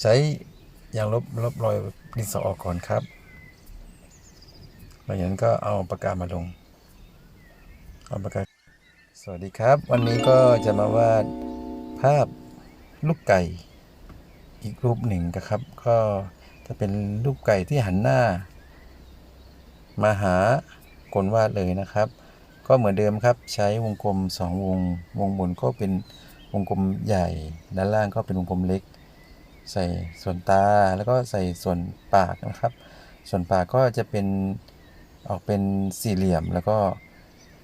ใช้ยางลบลบรอยดินสอออกก่อนครับหลังจากนั้นก็เอาปากกามาลง เอาปากกา สวัสดีครับ วันนี้ก็จะมาวาดภาพลูกไก่อีกรูปหนึ่งนะครับ ก็จะเป็นรูปไก่ที่หันหน้า มาหาคนวาดเลยนะครับ ก็เหมือนเดิมครับใช้วงกลมสองวง วงบนก็เป็นวงกลมใหญ่ ด้านล่างก็เป็นวงกลมเล็ก ใส่ส่วนตาแล้วก็ใส่ส่วนปากนะครับ ส่วนปากก็จะเป็นออกเป็นสี่เหลี่ยม แล้วก็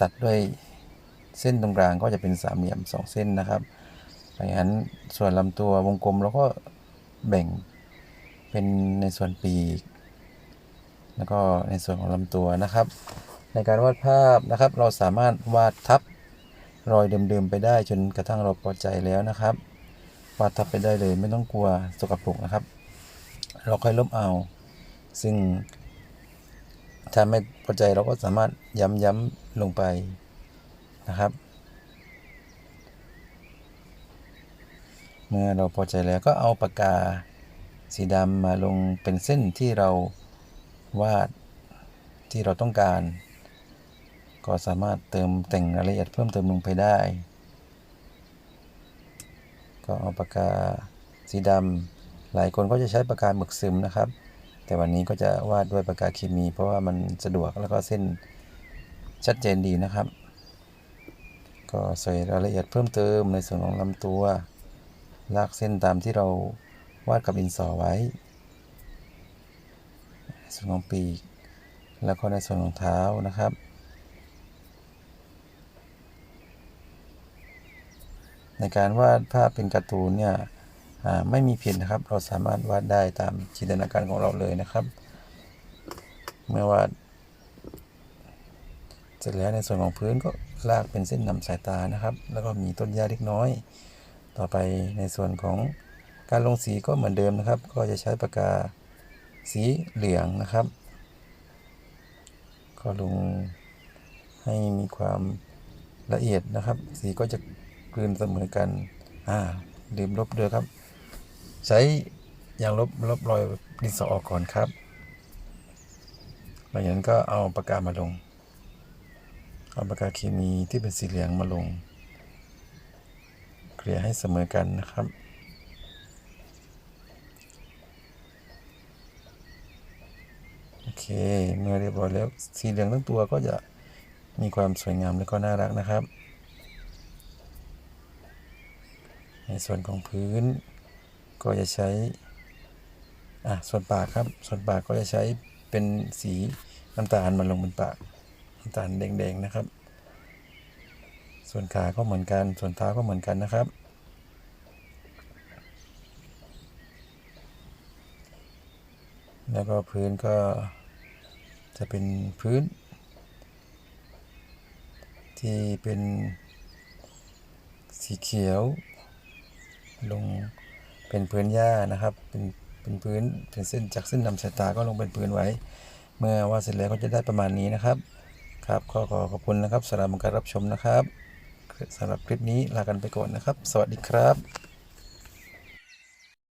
ตัดด้วยเส้นตรงกลางก็จะเป็นสามเหลี่ยมสองเส้นนะครับหลังจากนั้นส่วนลำตัววงกลมเราก็แบ่งเป็นในส่วนปีก แล้วก็ในส่วนของลำตัวนะครับ ในการวาดภาพนะครับ เราสามารถวาดทับรอยเดิมๆไปได้จนกระทั่งเราพอใจแล้วนะครับ วาดทับไปได้เลย ไม่ต้องกลัวสกปรกนะครับ เราค่อยลบเอา ซึ่ง ถ้าไม่พอใจเราก็สามารถย้ำๆลงไปนะครับ เมื่อเราพอใจแล้วก็เอาปากกาสีดำมาลงเป็นเส้นที่เราวาดที่เราต้องการ ก็สามารถเติมแต่งรายละเอียดเพิ่มเติมลงไปได้ ก็เอาปากกาสีดำหลายคนก็จะใช้ปากกาหมึกซึมนะครับ แต่วันนี้ก็จะวาดด้วยปากกาเคมี เพราะว่ามันสะดวกแล้วก็เส้นชัดเจนดีนะครับ ก็ใส่รายละเอียดเพิ่มเติมในส่วนของลำตัว ลากเส้นตามที่เราวาดกับดินสอไว้ ส่วนของปีก แล้วก็ในส่วนของเท้านะครับ ในการวาดภาพเป็นการ์ตูนเนี่ยไม่มีผิดนะครับ เราสามารถวาดได้ตามจินตนาการของเราเลยนะครับ เมื่อวาดเสร็จแล้วในส่วนของพื้นก็ลากเป็นเส้นนำสายตานะครับ แล้วก็มีต้นหญ้าเล็กน้อย ต่อไปในส่วนของการลงสีก็เหมือนเดิมนะครับ ก็จะใช้ปากกาสีเหลืองนะครับ ก็ลงให้มีความละเอียดนะครับ สีก็จะ กลืนเสมอกัน อ่าลืมลบเดือครับ ใช้ยางลบลบรอยดินสอออกก่อนครับหลังจากนั้นก็เอาปากกามาลง เอาปากกาเคมีที่เป็นสีเหลืองมาลงเกลี่ยให้เสมอกันนะครับโอเคเมื่อเรียบร้อยแล้วสีเหลืองทั้งตัวก็จะมีความสวยงามและก็น่ารักนะครับ ในส่วนของพื้น ก็จะใช้อะส่วนปากครับ ส่วนปากก็จะใช้เป็นสีน้ำตาลมาลงบนปากน้ำตาลแดงๆนะครับ ส่วนขาก็เหมือนกัน ส่วนเท้าก็เหมือนกันนะครับ แล้วก็พื้นก็จะเป็นพื้น ที่เป็นสีเขียว ลงเป็นพื้นหญ้านะครับ เป็นเป็นพื้นเป็นเส้นจากเส้นนำสายตาก็ลงเป็นพื้นไว้ เมื่อวาดเสร็จแล้วก็จะได้ประมาณนี้นะครับ ครับก็ขอขอบคุณนะครับสำหรับการรับชมนะครับสำหรับคลิปนี้ลากันไปก่อนนะครับ สวัสดีครับ